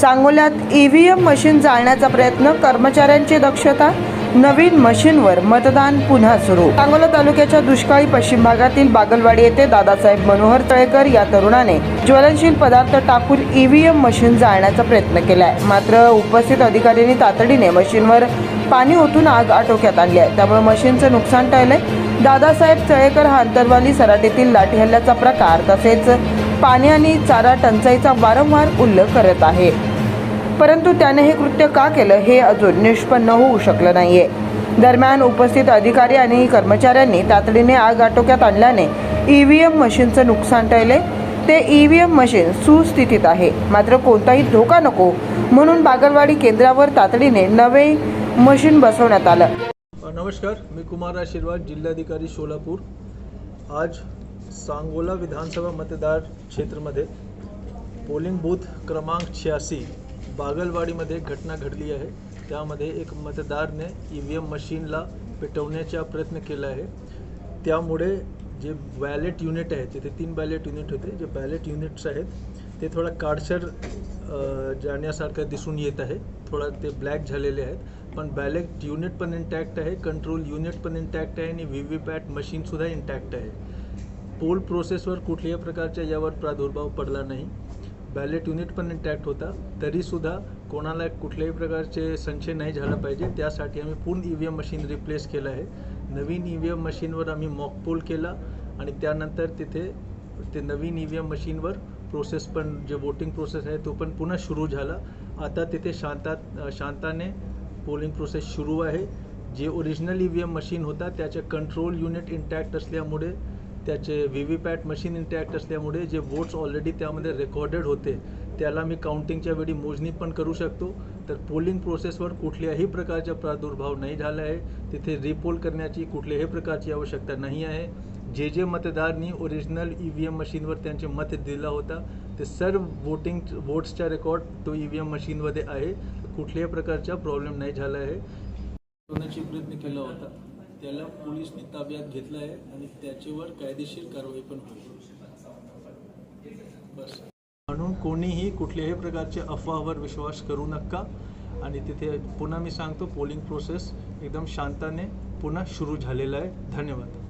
सांगोल्यात EVM machine जाळण्याचा प्रयत्न कर्मचाऱ्यांची दक्षता नवीन मशीनवर मतदान पुन्हा सुरू. सांगोला तालुक्याच्या दुष्काळी पश्चिम भागातील बागलवाडी येथे दादासाहेब मनोहर तळेकर या तरुणाने ज्वलनशील पदार्थ टाकून ईव्हीएम मशीन जाळण्याचा प्रयत्न केलाय. मात्र उपस्थित अधिकाऱ्यांनी तातडीने मशीनवर पाणी ओतून आग आटोक्यात आणली आहे. त्यामुळे मशीनचं नुकसान टळलंय. दादासाहेब तळेकर हा अंतरवाली सराटीतील लाठी हल्ल्याचा प्रकार तसेच पाणी आणि चारा टंचाईचा वारंवार उल्लेख करत आहे. परंतु त्याने हे कृत्य का केलं हे अजून निष्पन्न होऊ शकलं नाहीये. दरम्यान उपस्थित अधिकारी आणि कर्मचाऱ्यांनी तातडीने आग आटोक्यात आणल्याने ईव्हीएम मशीनचं नुकसान टळले. ते ईव्हीएम मशीन सुस्थितीत आहे. मात्र कोणताही धोका नको म्हणून बागलवाडी केंद्रावर तातडीने नवे मशीन बसवण्यात आलं. नमस्कार. मी कुमार आशीर्वाद जिल्हाधिकारी सोलापूर. आज सांगोला विधानसभा मतदार क्षेत्रमध्ये पोलिंग बूथ क्रमांक शहाऐंशी बागलवाडीमध्ये एक घटना घडली आहे. त्यामध्ये एक मतदारने ई व्ही एम मशीनला पेटवण्याचा प्रयत्न केला आहे. त्यामुळे जे बॅलेट युनिट आहे तिथे तीन बॅलेट युनिट होते. जे बॅलेट युनिट्स आहेत ते थोडा काडसर जाण्यासारखं दिसून येत आहे. थोडा ते ब्लॅक झालेले आहेत. पण बॅलेट युनिट पण इंटॅक्ट आहे कंट्रोल युनिट पण इंटॅक्ट आहे आणि व्ही व्ही पॅट मशीनसुद्धा इंटॅक्ट आहे. पोल प्रोसेसवर कुठल्याही प्रकारच्या यावर प्रादुर्भाव पडला नाही. बॅलेट युनिट पण इंटॅक्ट होता. तरीसुद्धा कोणाला कुठल्याही प्रकारचे संशय नाही झाला पाहिजे. त्यासाठी आम्ही पूर्ण E V M machine replace केलं आहे. नवीन ई व्ही एम मशीनवर आम्ही मॉक पोल केला आणि त्यानंतर तिथे ते नवीन ई व्ही एम मशीनवर प्रोसेस पण जे वोटिंग प्रोसेस आहे तो पण पुन्हा सुरू झाला. आता तिथे शांतात शांताने पोलिंग प्रोसेस सुरू आहे. जे original E V M machine होता त्याचे कंट्रोल युनिट इंटॅक्ट असल्यामुळे त्याचे V V PAT machine intact असल्यामुळे जे वोट्स ऑलरेडी त्यामध्ये रेकॉर्डेड होते त्याला मी काउंटिंगच्या वेळी मोजणी पण करू शकतो. तर पोलिंग प्रोसेसवर कुठल्याही प्रकारचा प्रादुर्भाव नाही झाला आहे. तिथे रिपोल करण्याची कुठल्याही प्रकारची आवश्यकता नाही आहे. जे जे मतदारांनी ओरिजिनल ई व्ही एम मशीनवर त्यांचे मत दिला होता ते सर्व वोटिंग वोट्सचा रेकॉर्ड तो ई व्ही एम मशीनमध्ये आहे. कुठल्याही प्रकारचा प्रॉब्लेम नाही झाला आहे. प्रयत्न केला होता? त्याला पोलिसनी ताब्यात घेतलं आहे आणि त्याच्यावर कायदेशीर कारवाई पण होईल. बस. म्हणून कोणीही कुठल्याही प्रकारच्या अफवावर विश्वास करू नका. आणि तिथे पुन्हा मी सांगतो पोलिंग प्रोसेस एकदम शांताने पुन्हा सुरू झालेला आहे. धन्यवाद.